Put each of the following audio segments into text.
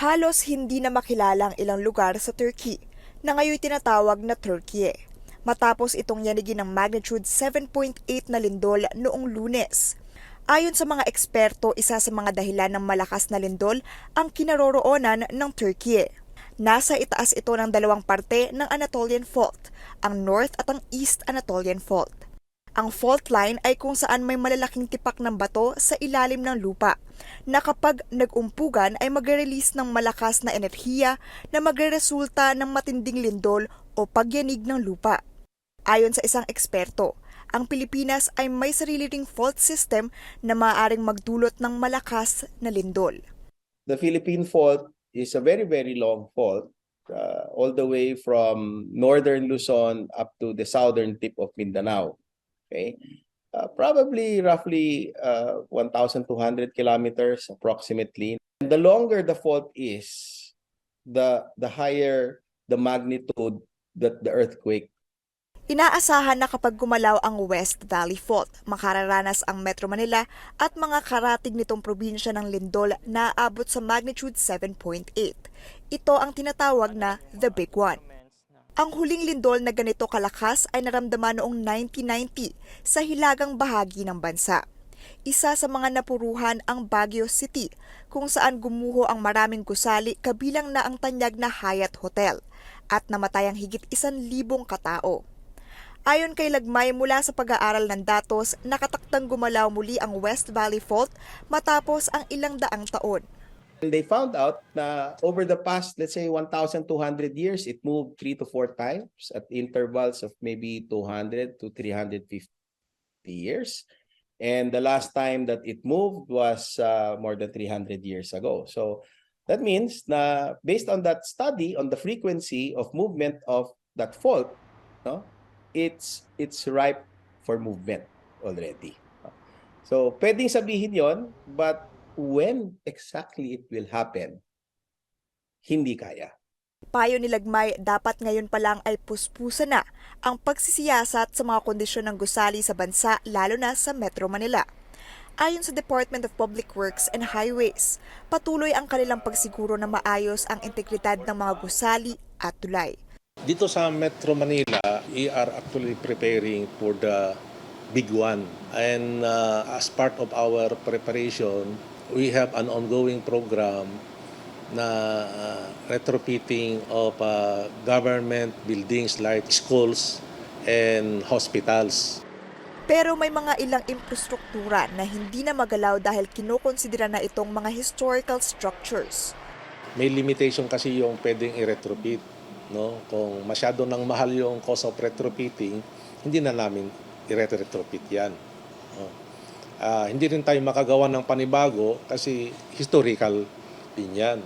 Halos hindi na makilala ang ilang lugar sa Turkey na ngayon tinatawag na Turkey matapos itong yanigin ng magnitude 7.8 na lindol noong lunes. Ayon sa mga eksperto, isa sa mga dahilan ng malakas na lindol ang kinaroroonan ng Turkey. Nasa itaas ito ng dalawang parte ng Anatolian Fault, ang North at ang East Anatolian Fault. Ang fault line ay kung saan may malalaking tipak ng bato sa ilalim ng lupa na kapag nag-umpugan ay magre-release ng malakas na enerhiya na magre-resulta ng matinding lindol o pagyanig ng lupa. Ayon sa isang eksperto, ang Pilipinas ay may sarili ring fault system na maaaring magdulot ng malakas na lindol. the Philippine fault is a very, very long fault, uh, all the way from northern Luzon up to the southern tip of Mindanao. Okay, uh, probably roughly uh, 1,200 kilometers approximately. And the longer the fault is, the the higher the magnitude that the earthquake Inaasahan na kapag gumalaw ang West Valley Fault, makararanas ang Metro Manila at mga karatig nitong probinsya ng lindol na aabot sa magnitude 7.8. Ito ang tinatawag na The Big One. Ang huling lindol na ganito kalakas ay naramdaman noong 1990 sa hilagang bahagi ng bansa. Isa sa mga napuruhan ang Baguio City kung saan gumuho ang maraming gusali kabilang na ang tanyag na Hyatt Hotel at namatay ang higit isan libong katao. Ayon kay Lagmay mula sa pag-aaral ng datos, nakataktang gumalaw muli ang West Valley Fault matapos ang ilang daang taon. And they found out na over the past, let's say, 1,200 years, it moved three to four times at intervals of maybe 200 to 350 years. And the last time that it moved was uh, more than 300 years ago. So that means na based on that study on the frequency of movement of that fault, no, it's it's ripe for movement already. So pwedeng sabihin yon, but when exactly it will happen, hindi kaya. Payo ni Lagmay, dapat ngayon pa lang ay puspusa na ang pagsisiyasat sa mga kondisyon ng gusali sa bansa lalo na sa Metro Manila. Ayon sa Department of Public Works and Highways, patuloy ang kanilang pagsiguro na maayos ang integridad ng mga gusali at tulay. Dito sa Metro Manila, we are actually preparing for the big one. And uh, as part of our preparation, we have an ongoing program na uh, retrofitting of uh, government buildings like schools and hospitals. Pero may mga ilang infrastruktura na hindi na magalaw dahil kinokonsidera na itong mga historical structures. May limitation kasi yung pwedeng i-retrofit. No? Kung masyado nang mahal yung cost of retrofitting, hindi na namin i-retrofit yan. No? Ah, hindi rin tayo makagawa ng panibago kasi historical din yan.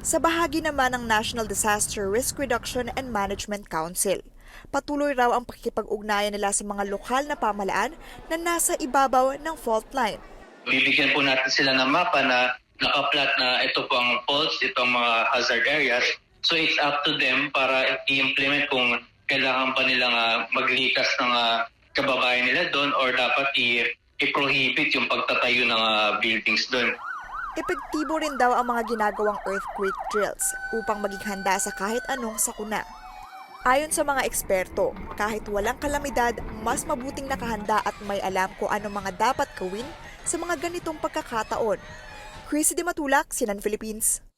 Sa bahagi naman ng National Disaster Risk Reduction and Management Council, patuloy raw ang pakikipag-ugnayan nila sa mga lokal na pamalaan na nasa ibabaw ng fault line. bibigyan po natin sila ng mapa na nakaplat na ito po ang faults, itong mga hazard areas. So it's up to them para i-implement kung kailangan pa nilang ah, maglikas ng ah, kababayan nila doon or dapat i- i-prohibit yung pagtatayo ng ah, buildings doon. Epektibo rin daw ang mga ginagawang earthquake drills upang maging handa sa kahit anong sakuna. Ayon sa mga eksperto, kahit walang kalamidad, mas mabuting nakahanda at may alam kung ano mga dapat gawin sa mga ganitong pagkakataon. Chrissy Di Matulak, Sinan Philippines.